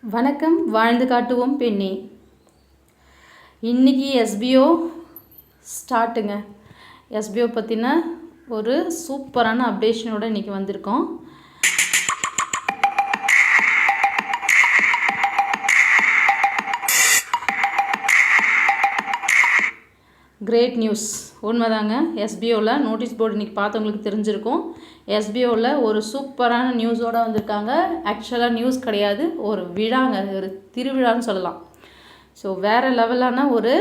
வணக்கம் வாழ்ந்து காட்டுவோம் பெண்ணே. இன்னைக்கு எஸ்பிஓ ஸ்டார்ட்டுங்க. எஸ்பிஓ பற்றின ஒரு சூப்பரான அப்டேஷனோட இன்னைக்கு வந்திருக்கோம். கிரேட் நியூஸ் உண்மைதாங்க. எஸ்பிஓவில் நோட்டீஸ் போர்டு இன்றைக்கி பார்த்தவங்களுக்கு தெரிஞ்சிருக்கும். எஸ்பிஓவில் ஒரு சூப்பரான நியூஸோடு வந்திருக்காங்க. ஆக்சுவலாக நியூஸ் கிடையாது. ஒரு விழாங்க. ஒரு திருவிழான்னு சொல்லலாம். ஸோ வேறு லெவலான ஒரு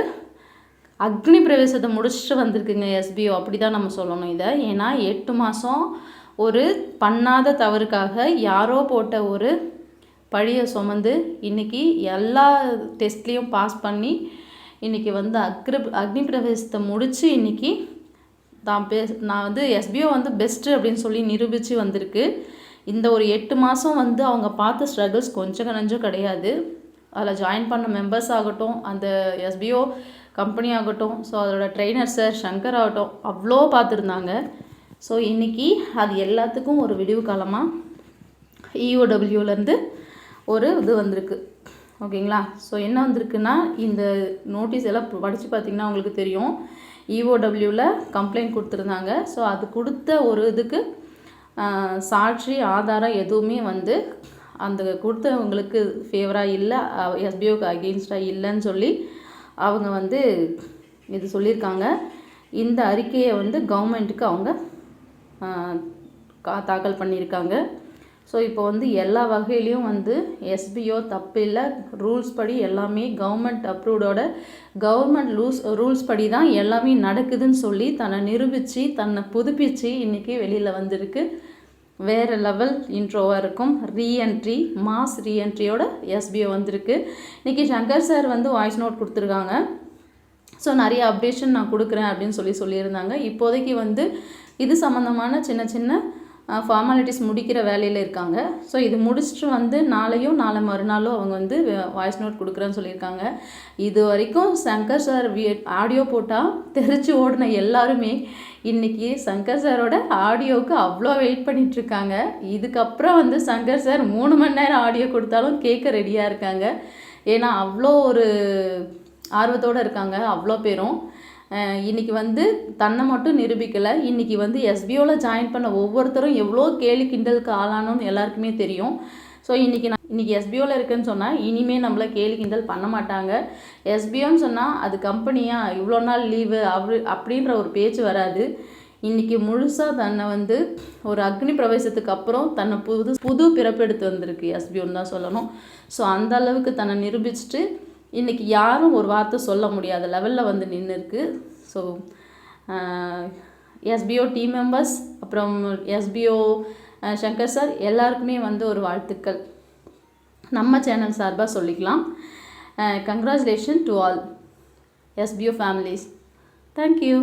அக்னி பிரவேசத்தை முடிச்சுட்டு வந்திருக்குங்க எஸ்பிஓ அப்படி தான் நம்ம சொல்லணும் இதை. ஏன்னா எட்டு மாதம் ஒரு பண்ணாத தவறுக்காக யாரோ போட்ட ஒரு பழியை சுமந்து இன்றைக்கி எல்லா டெஸ்ட்லேயும் பாஸ் பண்ணி இன்றைக்கி வந்து அக்ரி அக்னி பிரவேசத்தை முடித்து இன்றைக்கி தான் பே நான் வந்து எஸ்பிஓ வந்து பெஸ்ட்டு அப்படின்னு சொல்லி நிரூபித்து வந்திருக்கு. இந்த ஒரு எட்டு மாதம் வந்து அவங்க பார்த்த ஸ்ட்ரகிள்ஸ் கொஞ்சம் நஞ்சம் கிடையாது. அதில் ஜாயின் பண்ண மெம்பர்ஸ் ஆகட்டும் அந்த எஸ்பிஓ கம்பெனி ஆகட்டும் ஸோ அதோட ட்ரெயினர் சார் சங்கர் ஆகட்டும் அவ்வளோ பார்த்துருந்தாங்க. ஸோ இன்றைக்கி அது எல்லாத்துக்கும் ஒரு விடிவு காலமாக இஓடபிள்யூலேருந்து ஒரு இது வந்திருக்கு. ஓகேங்களா? ஸோ என்ன வந்திருக்குன்னா இந்த நோட்டீஸ் எல்லாம் படித்து பார்த்திங்கன்னா உங்களுக்கு தெரியும். இஓடபிள்யூவில் கம்ப்ளைண்ட் கொடுத்துருந்தாங்க. ஸோ அது கொடுத்த ஒரு இதுக்கு சாட்சி ஆதாரம் எதுவுமே வந்து அந்த கொடுத்தவங்களுக்கு ஃபேவராக இல்லை எஸ்பிஓக்கு அகெயின்ஸ்டாக இல்லைன்னு சொல்லி அவங்க வந்து இது சொல்லியிருக்காங்க. இந்த அறிக்கையை வந்து கவர்மெண்ட்டுக்கு அவங்க தாக்கல் பண்ணியிருக்காங்க. ஸோ இப்போ வந்து எல்லா வகையிலையும் வந்து எஸ்பிஓ தப்பு இல்லை ரூல்ஸ் படி எல்லாமே கவர்மெண்ட் அப்ரூவ்டோட கவர்மெண்ட் லூஸ் ரூல்ஸ் படி தான் எல்லாமே நடக்குதுன்னு சொல்லி தன்னை நிரூபித்து தன்னை புதுப்பித்து இன்றைக்கி வெளியில் வந்திருக்கு. வேறு லெவல் இன்ட்ரோவாக இருக்கும். ரீஎன்ட்ரி மாஸ் ரீஎன்ட்ரியோட எஸ்பிஓ வந்திருக்கு. இன்றைக்கி சங்கர் சார் வந்து வாய்ஸ் நோட் கொடுத்துருக்காங்க. ஸோ நிறைய அப்டேஷன் நான் கொடுக்குறேன் அப்படின்னு சொல்லி சொல்லியிருந்தாங்க. இப்போதைக்கு வந்து இது சம்மந்தமான சின்ன சின்ன ஃபார்மாலிட்டிஸ் முடிக்கிற வேலையில் இருக்காங்க. ஸோ இது முடிச்சுட்டு வந்து நாளையும் நாளை மறுநாளும் அவங்க வந்து வாய்ஸ் நோட் கொடுக்குறேன்னு சொல்லியிருக்காங்க. இது வரைக்கும் சங்கர் சார் வி ஆடியோ போட்டால் தெரிச்சு ஓடின எல்லாருமே இன்றைக்கி சங்கர் சாரோட ஆடியோவுக்கு அவ்வளோ வெயிட் பண்ணிகிட்ருக்காங்க இதுக்கப்புறம் வந்து சங்கர் சார் மூணு மணி நேரம் ஆடியோ கொடுத்தாலும் கேட்க ரெடியாக இருக்காங்க. ஏன்னா அவ்வளோ ஒரு ஆர்வத்தோடு இருக்காங்க அவ்வளோ பேரும். இன்றைக்கி வந்து தன்னை மட்டும் நிரூபிக்கலை. இன்றைக்கி வந்து எஸ்பிஓவில் ஜாயின் பண்ண ஒவ்வொருத்தரும் எவ்வளோ கேலி கிண்டலுக்கு ஆளானோன்னு எல்லாருக்குமே தெரியும். ஸோ இன்றைக்கி நான் இன்றைக்கி எஸ்பிஓவில் இருக்குன்னு சொன்னால் இனிமேல் நம்மளை கேலி கிண்டல் பண்ண மாட்டாங்க. எஸ்பிஓன்னு சொன்னால் அது கம்பெனியாக இவ்வளோ நாள் லீவு அப்படி அப்படின்ற ஒரு பேச்சு வராது. இன்றைக்கி முழுசாக தன்னை வந்து ஒரு அக்னி பிரவேசத்துக்கு அப்புறம் தன்னை புது புது பிறப்பெடுத்து வந்திருக்கு எஸ்பிஓன்னு தான் சொல்லணும். ஸோ அந்த அளவுக்கு தன்னை நிரூபிச்சுட்டு இன்றைக்கி யாரும் ஒரு வார்த்தை சொல்ல முடியாத லெவலில் வந்து நின்று இருக்கு ஸோ எஸ்பிஓ டீம் மெம்பர்ஸ் அப்புறம் எஸ்பிஓ சங்கர் சார் எல்லாருக்குமே வந்து ஒரு வாழ்த்துக்கள். நம்ம சேனல் சார்பாக சொல்லிக்கலாம். Congratulation to all SPO families thank you